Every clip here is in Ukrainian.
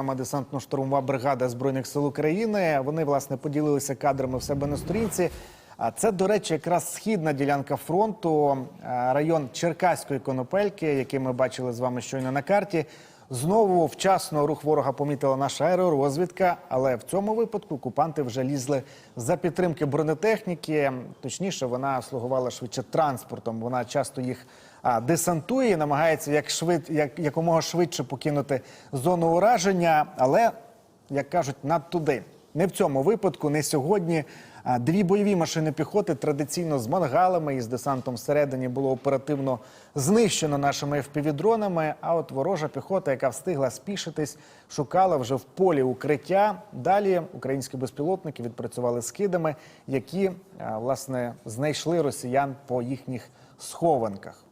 Саме десантно-штурмова бригада збройних сил України. Вони власне поділилися кадрами в себе на сторінці. А це, до речі, якраз східна ділянка фронту, е, район Черкаської конопельки, який ми бачили з вами щойно на карті. Знову вчасно рух ворога помітила наша аеророзвідка, але в цьому випадку окупанти вже лізли за підтримки бронетехніки. Точніше, вона слугувала швидше транспортом. Вона часто їх а, десантує, намагається як швид, як якомога швидше покинути зону ураження, але як кажуть, надтуди. Не в цьому випадку, не сьогодні. Дві бойові машини піхоти традиційно з мангалами і з десантом всередині було оперативно знищено нашими FPV-дронами. А от ворожа піхота, яка встигла спішитись, шукала вже в полі укриття. Далі українські безпілотники відпрацювали скидами, які власне знайшли росіян по їхніх схованках.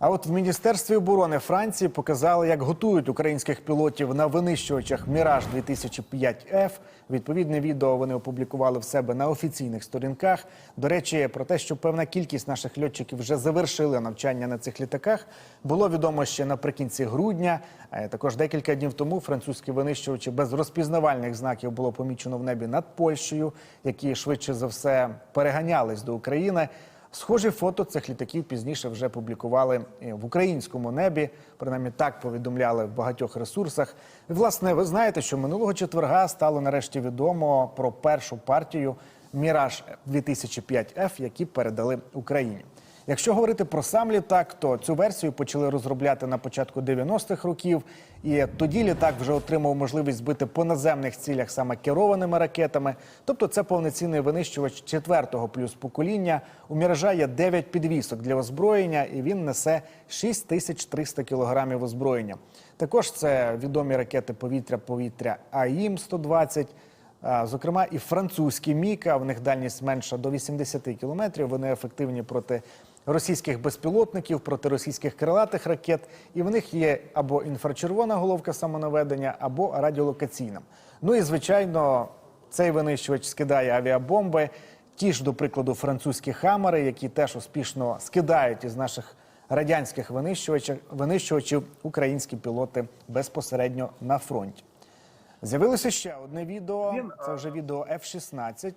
А от в Міністерстві оборони Франції показали, як готують українських пілотів на винищувачах Міраж 2005 f Відповідне відео вони опублікували в себе на офіційних сторінках. До речі, про те, що певна кількість наших льотчиків вже завершили навчання на цих літаках, було відомо ще наприкінці грудня. Е, Також декілька днів тому французькі винищувачі без розпізнавальних знаків було помічено в небі над Польщею, які швидше за все переганялись до України. Схожі фото цих літаків пізніше вже публікували в українському небі. Принаймні так повідомляли в багатьох ресурсах. І, власне, ви знаєте, що минулого четверга стало нарешті відомо про першу партію Міраж 2005 f які передали Україні. Якщо говорити про сам літак, то цю версію почали розробляти на початку 90-х років, і тоді літак вже отримав можливість збити по наземних цілях саме керованими ракетами. Тобто, це повноцінний винищувач четвертого плюс покоління. У міража є 9 підвісок для озброєння, і він несе 6300 кілограмів озброєння. Також це відомі ракети повітря-повітря АІМ 120 а, Зокрема, і французькі Міка, в них дальність менша до 80 кілометрів. Вони ефективні проти російських безпілотників, проти російських крилатих ракет. І в них є або інфрачервона головка самонаведення, або радіолокаційна. Ну і звичайно, цей винищувач скидає авіабомби. Ті ж, до прикладу, французькі хамери, які теж успішно скидають із наших радянських винищувачів, винищувачів українські пілоти безпосередньо на фронті. З'явилося ще одне відео. Це вже відео F-16.